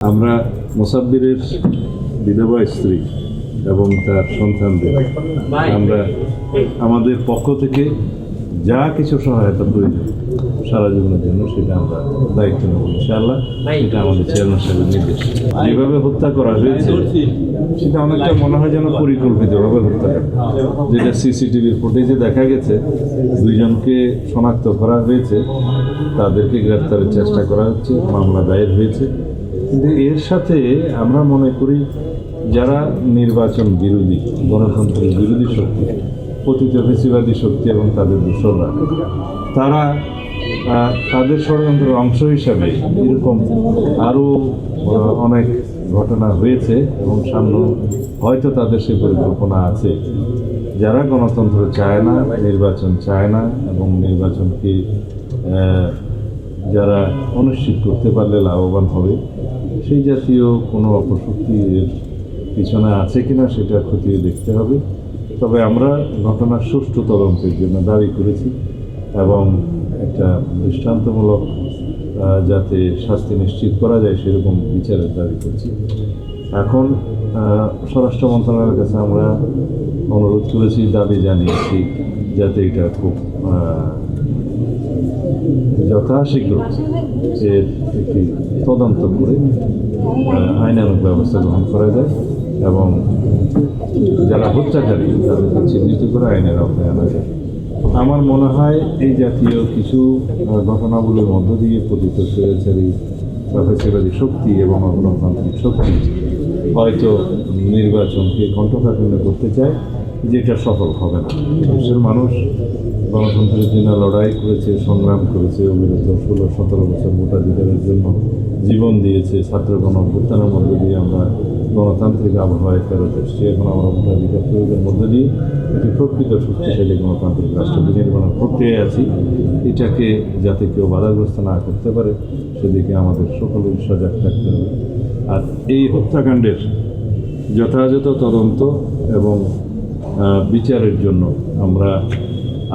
আমরা মোসাব্বিরের বিধবা স্ত্রী এবং তার সন্তানদের আমরা আমাদের পক্ষ থেকে যা কিছু সহায়তা প্রয়োজন সারা জীবনের জন্য সেটা আমরা দায়িত্ব নেব ইনশাআল্লাহ। এটা আমাদের চেয়ারম্যান সাহেবের নির্দেশ। যেভাবে হত্যা করা হয়েছে, সেটা অনেকটা মনে হয় যেন পরিকল্পিতভাবে হত্যা যেটা সিসিটিভির ফুটেজে দেখা গেছে, দুইজনকে শনাক্ত করা হয়েছে, তাদেরকে গ্রেফতারের চেষ্টা করা হচ্ছে, মামলা দায়ের হয়েছে। কিন্তু এর সাথে আমরা মনে করি যারা নির্বাচন বিরোধী, গণতন্ত্রের বিরোধী শক্তি পতিত ফেসিবাদী শক্তি এবং তাদের দোসররা, তারা তাদের ষড়যন্ত্রের অংশ হিসাবে এরকম আরও অনেক ঘটনা হয়েছে এবং সামনে হয়তো তাদের সে পরিকল্পনা আছে। যারা গণতন্ত্র চায় না, নির্বাচন চায় না এবং নির্বাচনকে যারা অনিশ্চিত করতে পারলে লাভবান হবে। সেই জাতীয় কোনো অপশক্তি এর পিছনে আছে কিনা সেটা খতিয়ে দেখতে হবে। তবে আমরা ঘটনার সুষ্ঠু তদন্তের জন্য দাবি করেছি এবং একটা দৃষ্টান্তমূলক যাতে শাস্তি নিশ্চিত করা যায় সেরকম বিচারের দাবি করছি। এখন স্বরাষ্ট্র মন্ত্রণালয়ের কাছে আমরা অনুরোধ করেছি, দাবি জানিয়েছি যাতে এটা খুব যথাশীঘ্র এর একটি তদন্ত করে আহ, আইনানুগ ব্যবস্থা গ্রহণ করা যায় এবং যারা হত্যাকারী তাদেরকে চিহ্নিত করে আইনের আওতায় আনা যায়। আমার মনে হয় এই জাতীয় কিছু ঘটনাগুলোর মধ্য দিয়ে পতিত স্বৈরাচারী ফেসিবাদী শক্তি এবং অগণতান্ত্রিক শক্তি হয়তো নির্বাচনকে কণ্ঠকাঠিন্য করতে চায়। যেটা সফল হবে না। দেশের মানুষ গণতন্ত্রের জন্য লড়াই করেছে, সংগ্রাম করেছে, অবিরত ষোলো, সতেরো বছর ভোটাধিকারের জন্য জীবন দিয়েছে ছাত্র গণ অভ্যুত্থানের মধ্যে দিয়ে আমরা গণতান্ত্রিক আবহাওয়ায় ফেরত এসেছি। এখন আমরা ভোটাধিকার প্রয়োগের মধ্যে দিয়ে একটি প্রকৃত শক্তিশালী গণতান্ত্রিক রাষ্ট্র বিনির্মাণের প্রক্রিয়ায় আছি। এটাকে যাতে কেউ বাধাগ্রস্ত না করতে পারে, সেদিকে আমাদের সকলের সজাগ থাকতে হবে। আর এই হত্যাকাণ্ডের যথাযথ তদন্ত এবং বিচারের জন্য আমরা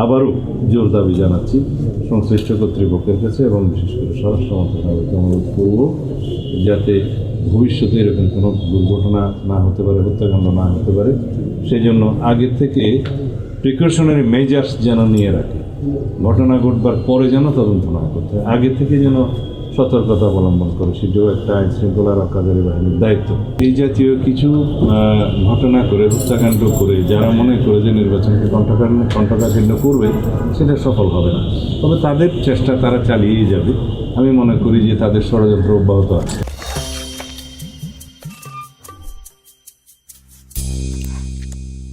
আবারও জোর দাবি জানাচ্ছি। সংশ্লিষ্ট কর্তৃপক্ষের কাছে এবং বিশেষ করে স্বরাষ্ট্র মন্ত্রণালয়কে অনুরোধ করব যাতে ভবিষ্যতে এরকম কোনো দুর্ঘটনা না হতে পারে, হত্যাকাণ্ড না হতে পারে। সেই জন্য আগে থেকে প্রিকশনারি মেজার্স যেন নিয়ে রাখে। ঘটনা ঘটবার পরে যেন তদন্ত না করতে আগে থেকে যেন সতর্কতা অবলম্বন করে সেটাও একটা আইন শৃঙ্খলা রক্ষাকারী বাহিনীর দায়িত্ব। এই জাতীয় কিছু ঘটনা করে, হত্যাকাণ্ড করে, যারা মনে করে যে নির্বাচনকে কণ্ঠকাণ্ড কণ্ঠকাঠিন্য করবে, সেটা সফল হবে না। তবে তাদের চেষ্টা তারা চালিয়েই যাবে। আমি মনে করি যে তাদের ষড়যন্ত্র অব্যাহত আছে।